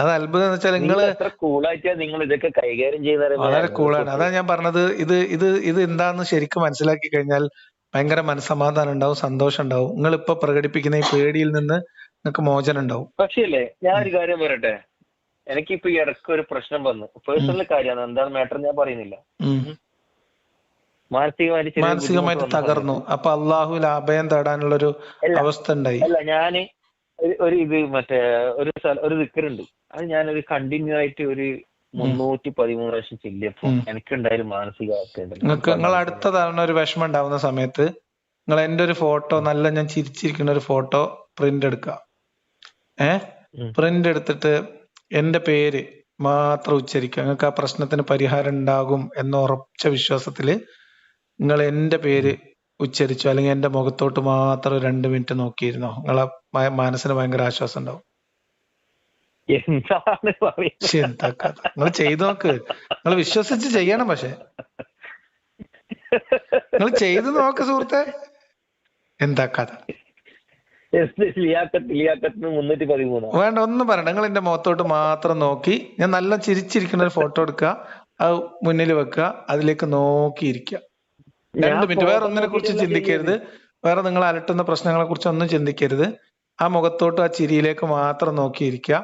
അത് അത്ഭുതം എന്ന് വെച്ചാൽ നിങ്ങൾ നിങ്ങൾ ഇതൊക്കെ കൈകാര്യം ചെയ്യുന്ന വളരെ കൂളാണ്. അതാ ഞാൻ പറഞ്ഞത് ഇത് ഇത് ഇത് എന്താന്ന് ശരിക്കും മനസ്സിലാക്കി കഴിഞ്ഞാൽ ഭയങ്കര മനസ്സമാധാനം ഉണ്ടാവും സന്തോഷം ഉണ്ടാവും. നിങ്ങൾ ഇപ്പൊ പ്രകടിപ്പിക്കുന്ന ഈ പേടിയിൽ നിന്ന് നിങ്ങൾക്ക് മോചനം ഉണ്ടാവും. പക്ഷേ ഞാൻ ഒരു കാര്യം പറയട്ടെ. എനിക്കിപ്പോ ഈ ഇടയ്ക്ക് ഒരു പ്രശ്നം വന്നു. പേഴ്സണൽ കാര്യമാണ്. എന്താണ് മാറ്റർ? ഞാൻ പറയുന്നില്ല. മാനസികമായിട്ട് മാനസികമായിട്ട് തകർന്നു. അപ്പൊ അള്ളാഹുവിൽ അഭയം തേടാനുള്ള ഒരു. അവസ്ഥ ഉണ്ടായി. അല്ല ഞാൻ ഒരു- ഇത് മറ്റേ ഒരു ഒരു ദിക്കറുണ്ട്. അത് ഞാനൊരു കണ്ടിന്യൂ ആയിട്ട് ഒരു മുന്നൂറ്റി പതിമൂന്ന് പ്രാവശ്യം ചെല്ലിയപ്പോ. എനിക്കുണ്ടായൊരു മാനസികാവസ്ഥ നിങ്ങൾക്ക് നിങ്ങൾ അടുത്ത തവണ ഒരു വിഷമം ഉണ്ടാവുന്ന സമയത്ത് നിങ്ങൾ എന്റെ ഒരു ഫോട്ടോ നല്ല ഞാൻ ചിരിച്ചിരിക്കുന്ന ഒരു ഫോട്ടോ പ്രിന്റ് എടുക്കുക. ഏ? ഉം. പ്രിന്റ് എടുത്തിട്ട് എന്റെ പേര് മാത്രം ഉച്ചരിക്കുക. നിങ്ങൾക്ക് ആ പ്രശ്നത്തിന് പരിഹാരം ഉണ്ടാകും എന്ന ഉറച്ച വിശ്വാസത്തിൽ നിങ്ങൾ എന്റെ പേര് ഉച്ചരിച്ചു അല്ലെങ്കിൽ എന്റെ മുഖത്തോട്ട് മാത്രം രണ്ട് മിനിറ്റ് നോക്കിയിരുന്നോ? നിങ്ങളെ മനസ്സിന് ഭയങ്കര ആശ്വാസം ഉണ്ടാവും. എന്താണ് എന്താ കഥ? നിങ്ങൾ ചെയ്തു നോക്ക്. നിങ്ങൾ വിശ്വസിച്ച് ചെയ്യണം പക്ഷെ. നിങ്ങൾ ചെയ്തു നോക്ക് സുഹൃത്തെ. എന്താ കഥ? വേണ്ട ഒന്നും പറയണ്ട. നിങ്ങൾ എന്റെ മുഖത്തോട്ട് മാത്രം നോക്കി. ഞാൻ നല്ല ചിരിച്ചിരിക്കുന്ന ഒരു ഫോട്ടോ എടുക്കുക. അത് മുന്നിൽ വെക്കുക. അതിലേക്ക് നോക്കിയിരിക്കുക. രണ്ട് മിനിറ്റ്. വേറെ ഒന്നിനെ കുറിച്ച് ചിന്തിക്കരുത്. വേറെ നിങ്ങൾ അലട്ടുന്ന പ്രശ്നങ്ങളെ കുറിച്ച് ഒന്നും ചിന്തിക്കരുത്. ആ മുഖത്തോട്ട് ആ ചിരിയിലേക്ക് മാത്രം നോക്കിയിരിക്കുക.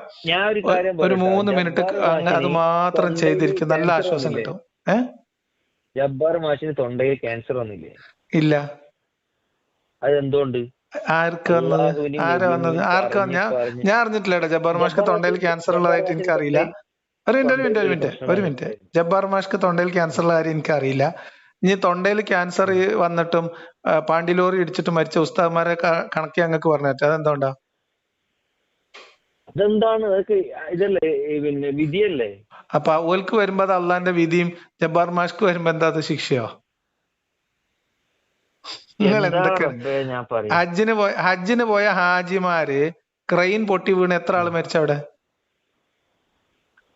ഒരു. മൂന്ന് മിനിറ്റ് അത് മാത്രം ചെയ്തിരിക്കും. നല്ല ആശ്വാസം കിട്ടും. ജബ്ബാർ മാഷിന് തൊണ്ടയിൽ ക്യാൻസർ വന്നില്ലേ? ഇല്ല. അത് എന്തുകൊണ്ട് ആർക്ക് വന്നത്? ആരാ വന്നത്? ആർക്ക് ഞാൻ ഞാൻ അറിഞ്ഞിട്ടില്ലേടാ ജബ്ബാർ മാഷ്ക്ക് തൊണ്ടയിൽ ക്യാൻസർ ഉള്ളതായിട്ട് എനിക്ക് അറിയില്ല ഒരു മിനിറ്റ് ഒരു മിനിറ്റ് ഒരു മിനിറ്റ് ഒരു മിനിറ്റ്. ജബ്ബാർ മാഷ്ക്ക് തൊണ്ടയിൽ ക്യാൻസർ ഉള്ള കാര്യം എനിക്ക് അറിയില്ല ഇനി തൊണ്ടയിൽ ക്യാൻസർ വന്നിട്ടും പാണ്ടിലോറി ഇടിച്ചിട്ട് മരിച്ച ഉസ്താദ്മാരെ കണക്കി അങ്ങക്ക് പറഞ്ഞു അതെന്തുകൊണ്ടാ? അതെന്താണ്? അതൊക്കെ ഇതല്ലേ പിന്നെ വിധിയല്ലേ? അപ്പൊ ഓൽക്ക് വരുമ്പോ അത് അള്ളാന്റെ വിധിയും ജബ്ബാർ മാഷ്ക്ക് വരുമ്പോ എന്താ അത് ശിക്ഷയോ? നിങ്ങൾ എന്തൊക്കെ ഹജ്ജിന് പോയ ഹജ്ജിന് പോയ ഹാജിമാര് ക്രെയിൻ പൊട്ടി വീണ് എത്ര ആൾ മരിച്ചവിടെ?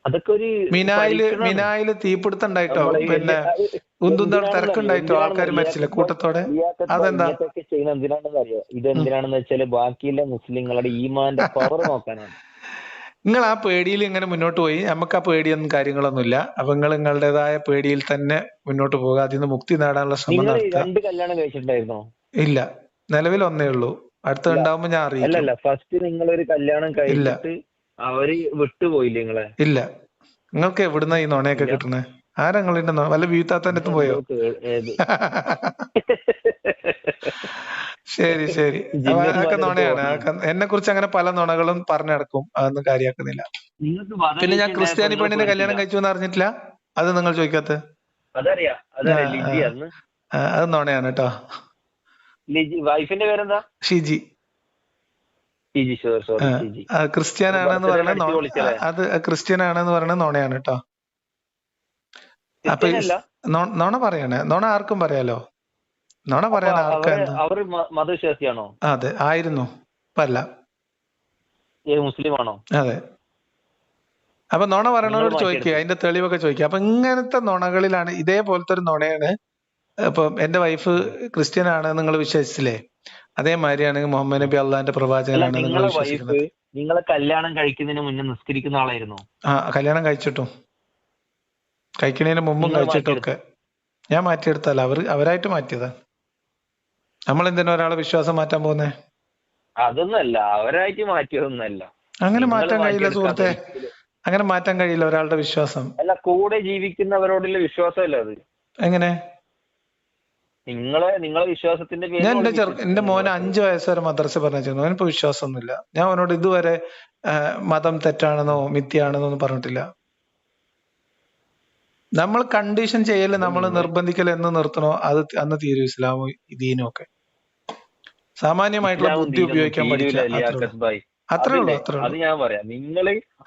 അതൊക്കെ ഒരു മിനായിൽ. മിനായിൽ തീപിടുത്തം ഉണ്ടായിട്ടോ? പിന്നെ ഉന്തുന്തോട് തിരക്കുണ്ടായിട്ടോ? ആൾക്കാർ മരിച്ചില്ല കൂട്ടത്തോടെ? അതെന്താ? ചെയ്യുന്ന എന്തിനാണെന്ന് അറിയോ? ഇത് എന്തിനാണെന്ന് വെച്ചാൽ ബാക്കിയുള്ള മുസ്ലിങ്ങളുടെ ഈമാന്റെ പവർ നോക്കാനാണ്. നിങ്ങൾ ആ പേടിയിൽ ഇങ്ങനെ മുന്നോട്ട് പോയി. നമുക്ക് ആ പേടിയൊന്നും കാര്യങ്ങളൊന്നുമില്ല. അപ്പൊ നിങ്ങൾ നിങ്ങളുടേതായ പേടിയിൽ തന്നെ മുന്നോട്ട് പോകുക അതിൽ നിന്ന് മുക്തി നേടാനുള്ള ശ്രമം രണ്ട് കല്യാണം കഴിച്ചിട്ടുണ്ടായിരുന്നോ? ഇല്ല. നിലവിൽ ഒന്നേ ഉള്ളൂ. അടുത്ത. ഉണ്ടാവുമ്പോ ഞാൻ അറിയില്ല ഫസ്റ്റ് നിങ്ങൾ ഒരു കല്യാണം കഴിച്ചിട്ട് അവർ വിട്ടുപോയില്ലേ നിങ്ങളെ? ഇല്ല. നിങ്ങൾക്ക് എവിടുന്ന ഈ നോണയൊക്കെ കിട്ടുന്നത് കിട്ടണേ ആരാ നിങ്ങളുടെ വല്ല വീത്താത്തന്റെ അടുത്ത് പോയോ? ശരി ശരി. അതൊക്കെ നോണയാണ്. എന്നെ കുറിച്ച് അങ്ങനെ പല നുണകളും പറഞ്ഞു നടക്കും അതൊന്നും കാര്യാക്കുന്നില്ല. പിന്നെ ഞാൻ ക്രിസ്ത്യാനി പെണ്ണിന്റെ കല്യാണം കഴിച്ചു എന്ന് അറിഞ്ഞിട്ടില്ല? അത് നിങ്ങൾ ചോദിക്കാത്ത? അത് നോണയാണ് കേട്ടോ. ലിജി വൈഫിന്റെ പേരെന്താ? ഷിജി ലിജി ഷുവർ സോറി ആ, ലിജി ആ, ക്രിസ്ത്യൻ ആണെന്ന് അടിച്ച് അത് ക്രിസ്ത്യൻ ആണെന്ന് പറയുന്നത് നോണയാണ് കേട്ടോ. അപ്പൊ നോണ പറയണേ. നോണ ആർക്കും പറയാലോ? നോണ പറയാൻ ആർക്കായിരുന്നു അതെ. ആയിരുന്നു. അല്ല. മുസ്ലിമാണോ? അതെ. അപ്പൊ നോണ പറയണവരോട് ചോദിക്കുക അതിന്റെ തെളിവൊക്കെ ചോദിക്കുക അപ്പൊ ഇങ്ങനത്തെ നുണകളിലാണ് ഇതേപോലത്തെ ഒരു നുണയാണ് ഇപ്പൊ എന്റെ വൈഫ് ക്രിസ്ത്യൻ ആണ് നിങ്ങൾ വിശ്വസിച്ചില്ലേ? അതേമാതിരിയാണ് മുഹമ്മദ് നബി അള്ളാന്റെ പ്രവാചകനാണ് നിങ്ങൾ വൈഫ് നിങ്ങളെ കല്യാണം കഴിക്കുന്നതിന് മുന്നേ നിസ്കരിക്കുന്ന ആളായിരുന്നു. ആ കല്യാണം കഴിച്ചിട്ടും. കഴിക്കുന്നതിന് മുമ്പും നിങ്ങൾ കഴിച്ചിട്ടും ഒക്കെ ഞാൻ മാറ്റിയെടുത്തല്ല അവർ അവരായിട്ട് മാറ്റിയതാ. നമ്മൾ എന്തിനാ ഒരാളെ വിശ്വാസം മാറ്റാൻ പോകുന്നേ? അതൊന്നല്ല അവരായിട്ട് മാറ്റിയതൊന്നല്ല. അങ്ങനെ മാറ്റാൻ കഴിയില്ല സുഹൃത്തെ. അങ്ങനെ മാറ്റാൻ കഴിയില്ല ഒരാളുടെ വിശ്വാസം. അല്ല കൂടെ ജീവിക്കുന്നവരോടുള്ള വിശ്വാസമല്ല അത്. എങ്ങനെ? നിങ്ങളെ നിങ്ങളെ വിശ്വാസത്തിന്റെ പേരിൽ ഞാൻ എന്റെ ഓടി ചെറു എന്റെ. മോനെ അഞ്ചു വയസ്സ് വരെ മദ്രസ പറഞ്ഞിരുന്നു. അവനിപ്പോ വിശ്വാസമൊന്നുമില്ല. ഞാൻ അവനോട് ഇതുവരെ മതം തെറ്റാണെന്നോ മിഥ്യയാണെന്നോ ഒന്നും പറഞ്ഞിട്ടില്ല. നമ്മൾ കണ്ടീഷൻ ചെയ്യൽ നമ്മൾ നിർബന്ധിക്കൽ എന്ന് നിർത്തണോ? അത് അന്ന് തീരും ഇസ്ലാമോ ദീനും ഒക്കെ സാമാന്യമായിട്ടുള്ള ബുദ്ധി ഉപയോഗിക്കാൻ പഠിക്കുക തീരൂല, അത്രേ ഉള്ളൂ. അത്രേ ഉള്ളൂ ഞാൻ പറയാം.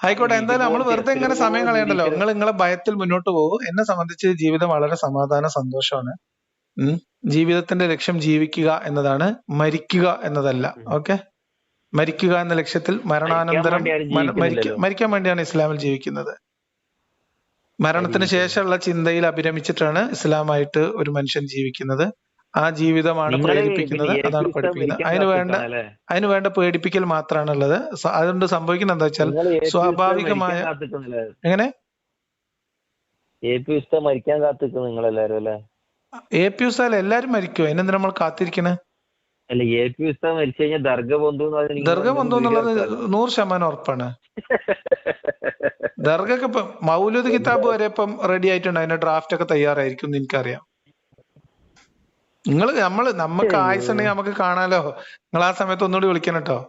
ആയിക്കോട്ടെ എന്തായാലും നമ്മൾ വെറുതെ ഇങ്ങനെ സമയം കളയണ്ടല്ലോ. നിങ്ങൾ നിങ്ങളെ ഭയത്തിൽ മുന്നോട്ട് പോകും. എന്നെ സംബന്ധിച്ച് ജീവിതം വളരെ സമാധാന സന്തോഷമാണ്. ജീവിതത്തിന്റെ ലക്ഷ്യം ജീവിക്കുക എന്നതാണ് മരിക്കുക എന്നതല്ല. ഓക്കെ? മരിക്കുക എന്ന ലക്ഷ്യത്തിൽ മരണാനന്തരം മരിക്കാൻ വേണ്ടിയാണ് ഇസ്ലാമിൽ ജീവിക്കുന്നത്. മരണത്തിന് ശേഷമുള്ള ചിന്തയിൽ അഭിരമിച്ചിട്ടാണ് ഇസ്ലാമായിട്ട് ഒരു മനുഷ്യൻ ജീവിക്കുന്നത്. ആ ജീവിതമാണ് പ്രേരിപ്പിക്കുന്നത് അതാണ് പഠിപ്പിക്കുന്നത്. അതിന് വേണ്ട അതിന് വേണ്ട പേടിപ്പിക്കൽ മാത്രമാണ് ഉള്ളത് അതുകൊണ്ട് സംഭവിക്കുന്നത് എന്താ വെച്ചാൽ സ്വാഭാവികമായ- എങ്ങനെ? ഏറ്റവും ഇഷ്ടം മരിക്കാൻ കാത്തിരിക്കുന്നു നിങ്ങളെല്ലാരും അല്ലെ? എ പി ഉസ്താൽ എല്ലാരും മരിക്കോ അതിനെന്താ നമ്മൾ കാത്തിരിക്കണേ? അല്ല എ പി ഉസ്താദ് മരിച്ചു കഴിഞ്ഞാൽ ദർഗ ബന്ധു ദർഗ എന്നുള്ളത് നൂറ് ശതമാനം ഉറപ്പാണ്. ദർഗക്ക് ഇപ്പം മൗലൂദ് കിതാബ് വരെ ഇപ്പം റെഡി ആയിട്ടുണ്ട്. അതിന്റെ ഡ്രാഫ്റ്റ് ഒക്കെ തയ്യാറായിരിക്കും എന്ന് എനിക്കറിയാം. നിങ്ങൾ നമ്മൾ നമുക്ക് ആയുസ് ഉണ്ടെങ്കിൽ നമുക്ക് കാണാലോ. നിങ്ങൾ ആ സമയത്ത് ഒന്നുകൂടി വിളിക്കണം കേട്ടോ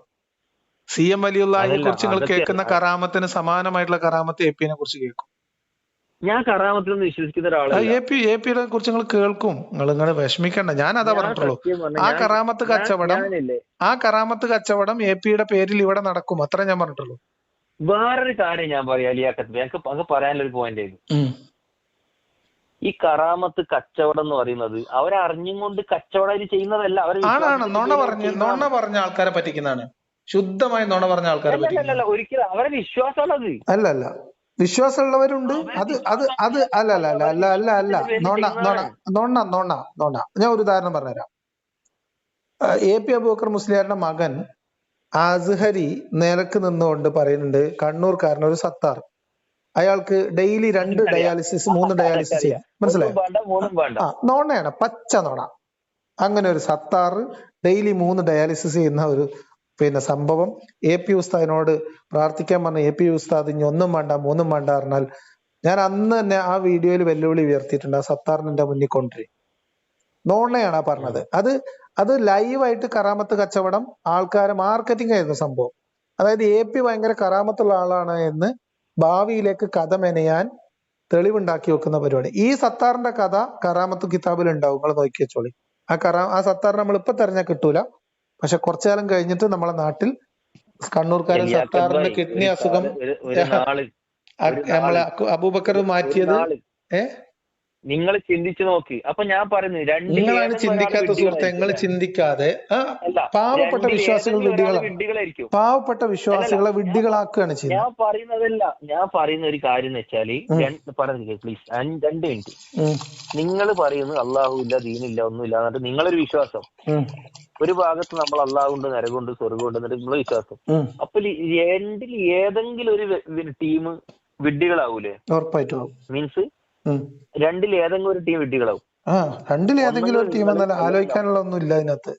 സി എം വലിയുള്ള കുറിച്ച് നിങ്ങൾ കേൾക്കുന്ന കറാമത്തിന് സമാനമായിട്ടുള്ള കറാമത്ത് എ പിനെ കുറിച്ച് കേൾക്കും. ഞാൻ കറാമത്തിലൊന്നും വിശ്വസിക്കുന്ന ആ ഒരാളല്ല എ പി എ പിയെ കുറിച്ച് നിങ്ങൾ കേൾക്കും. നിങ്ങൾ ഇങ്ങനെ വിഷമിക്കണ്ട. ഞാൻ അതാ പറഞ്ഞിട്ടുള്ളൂ ആ കറാമത്ത് കച്ചവടം ആ കറാമത്ത് കച്ചവടം എ പിയുടെ പേരിൽ ഇവിടെ നടക്കും. അത്ര ഞാൻ പറഞ്ഞിട്ടുള്ളൂ. വേറൊരു കാര്യം ഞാൻ പറയാം അലിയാക്കത്ത് എനിക്ക് അങ്ങ് പറയാനുള്ളൊരു പോയിന്റ് ആയിരുന്നു. ഈ കറാമത്ത് കച്ചവടം എന്ന് പറയുന്നത് അവരറിഞ്ഞും കൊണ്ട് കച്ചവടം ചെയ്യുന്നതല്ല അവർ ആണാണ് പറഞ്ഞ നുണ പറഞ്ഞ ആൾക്കാരെ പറ്റിക്കുന്നതാണ്. ശുദ്ധമായി നോണ പറഞ്ഞ ആൾക്കാരെ അല്ലല്ല ഒരിക്കലും അവരെ വിശ്വാസമാണത് അല്ല അല്ല വിശ്വാസമുള്ളവരുണ്ട്. അത് അത് അത് അല്ല അല്ല അല്ല അല്ല അല്ല അല്ല. നോണ നോണ നോണ നോണ നോണ ഞാൻ ഒരു ഉദാഹരണം പറഞ്ഞുതരാം. എ പി അബൂക്കർ മുസ്ലിയാരുടെ മകൻ അസ്ഹരി നിലയ്ക്ക് നിന്നുകൊണ്ട് പറയുന്നുണ്ട് കണ്ണൂർക്കാരൻ ഒരു സത്താർ. അയാൾക്ക് ഡെയിലി രണ്ട് ഡയാലിസിസ് മൂന്ന് ഡയാലിസിസ് ചെയ്യാം. മനസ്സിലായോ? ആ നോണയാണ് പച്ച നോണ. അങ്ങനെ ഒരു സത്താർ ഡെയിലി മൂന്ന് ഡയാലിസിസ് ചെയ്യുന്ന ഒരു പിന്നെ സംഭവം. എ പി ഉസ്താദിനോട് പ്രാർത്ഥിക്കാൻ പറഞ്ഞ എ പി ഉസ്താദ് ഇനി ഒന്നും വേണ്ട മൂന്നും വേണ്ട പറഞ്ഞാൽ ഞാൻ അന്ന് തന്നെ ആ വീഡിയോയിൽ വെല്ലുവിളി ഉയർത്തിയിട്ടുണ്ട്. ആ സത്താറിന്റെ മുന്നിൽ കൊണ്ടുവരും. നോണയാണ് ആ പറഞ്ഞത്. അത് അത് ലൈവായിട്ട് കറാമത്ത് കച്ചവടം ആൾക്കാരെ മാർക്കറ്റിംഗ് ആയിരുന്നു സംഭവം. അതായത് എ പി ഭയങ്കര കറാമത്തുള്ള ആളാണ് എന്ന് ഭാവിയിലേക്ക് കഥ മെനയാൻ തെളിവുണ്ടാക്കി വെക്കുന്ന പരിപാടി. ഈ സത്താറിന്റെ കഥ കറാമത്ത് കിതാബിൽ ഉണ്ടാവും നിങ്ങൾ നോക്കി വെച്ചോളി. ആ കറാ ആ സത്താർ നമ്മൾ ഇപ്പൊ തെരഞ്ഞാൽ കിട്ടൂല. പക്ഷെ കുറച്ചു കാലം കഴിഞ്ഞിട്ട് നമ്മളെ നാട്ടിൽ കണ്ണൂർക്കാരൻ സർക്കാരിന്റെ കിഡ്നി അസുഖം നമ്മളെ അബൂബക്കർ മാറ്റിയത് ഏ നിങ്ങൾ ചിന്തിച്ചു നോക്കി. അപ്പൊ ഞാൻ പറയുന്നത് രണ്ട് നിങ്ങളാണ് ചിന്തിക്കാത്ത സുഹൃത്തെ നിങ്ങൾ ചിന്തിക്കാതെ പാവപ്പെട്ട വിശ്വാസികൾ വിഡ്ഢികളായിരിക്കും. പാവപ്പെട്ട വിശ്വാസികളെ വിഡ്ഢികളാക്കുകയാണ് ചെയ്യുന്നത്. ഞാൻ പറയുന്നതല്ല ഞാൻ പറയുന്ന ഒരു കാര്യം എന്ന് വെച്ചാൽ പറഞ്ഞു പ്ലീസ് രണ്ട് മിനിറ്റ്. നിങ്ങൾ പറയുന്നത് അള്ളാഹു ഇല്ല ദീനില്ല ഒന്നുമില്ല എന്നിട്ട് നിങ്ങളൊരു വിശ്വാസം. ഒരു ഭാഗത്ത് നമ്മൾ അള്ളാഹുണ്ട് നരകമുണ്ട് സ്വർഗമുണ്ട് എന്നിട്ട് നിങ്ങളെ വിശ്വാസം. അപ്പൊ രണ്ടിൽ ഏതെങ്കിലും ഒരു ടീം വിഡ്ഢികളാവൂലേ? ഉറപ്പായിട്ടും. മീൻസ് രണ്ടിൽ ഏതെങ്കിലും ഒരു ടീം വിഡ്ഢികളാവും. ആ രണ്ടിൽ ഏതെങ്കിലും ഒരു ടീം എന്നാൽ ആലോചിക്കാനുള്ള ഒന്നും ഇല്ല അതിനകത്ത്.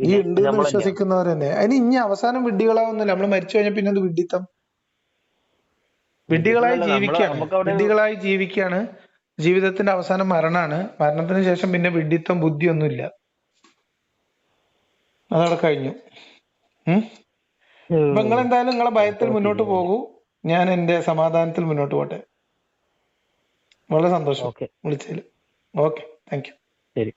ഈ ഉണ്ട് വിശ്വസിക്കുന്നവർ തന്നെ. അതിന് ഇനി അവസാനം വിഡ്ഢികളാവുന്നില്ല. നമ്മൾ മരിച്ചു കഴിഞ്ഞാൽ പിന്നെ അത് വിഡ്ഢിത്തം? വിഡ്ഢികളായി നമ്മള്- ജീവിക്കുകയാണ്. വിഡ്ഢികളായി ജീവിക്കാണ് ജീവിതത്തിന്റെ അവസാനം മരണാണ് മരണത്തിന് ശേഷം പിന്നെ വിഡിത്തം ബുദ്ധിയൊന്നുമില്ല. അതവിടെ കഴിഞ്ഞു. അപ്പൊ നിങ്ങൾ എന്തായാലും നിങ്ങളെ ഭയത്തിൽ മുന്നോട്ട് പോകൂ. ഞാൻ എന്റെ സമാധാനത്തിൽ മുന്നോട്ട് പോട്ടെ. വളരെ സന്തോഷം. വിളിച്ചതിൽ. ഓക്കെ. Thank you. ശരി.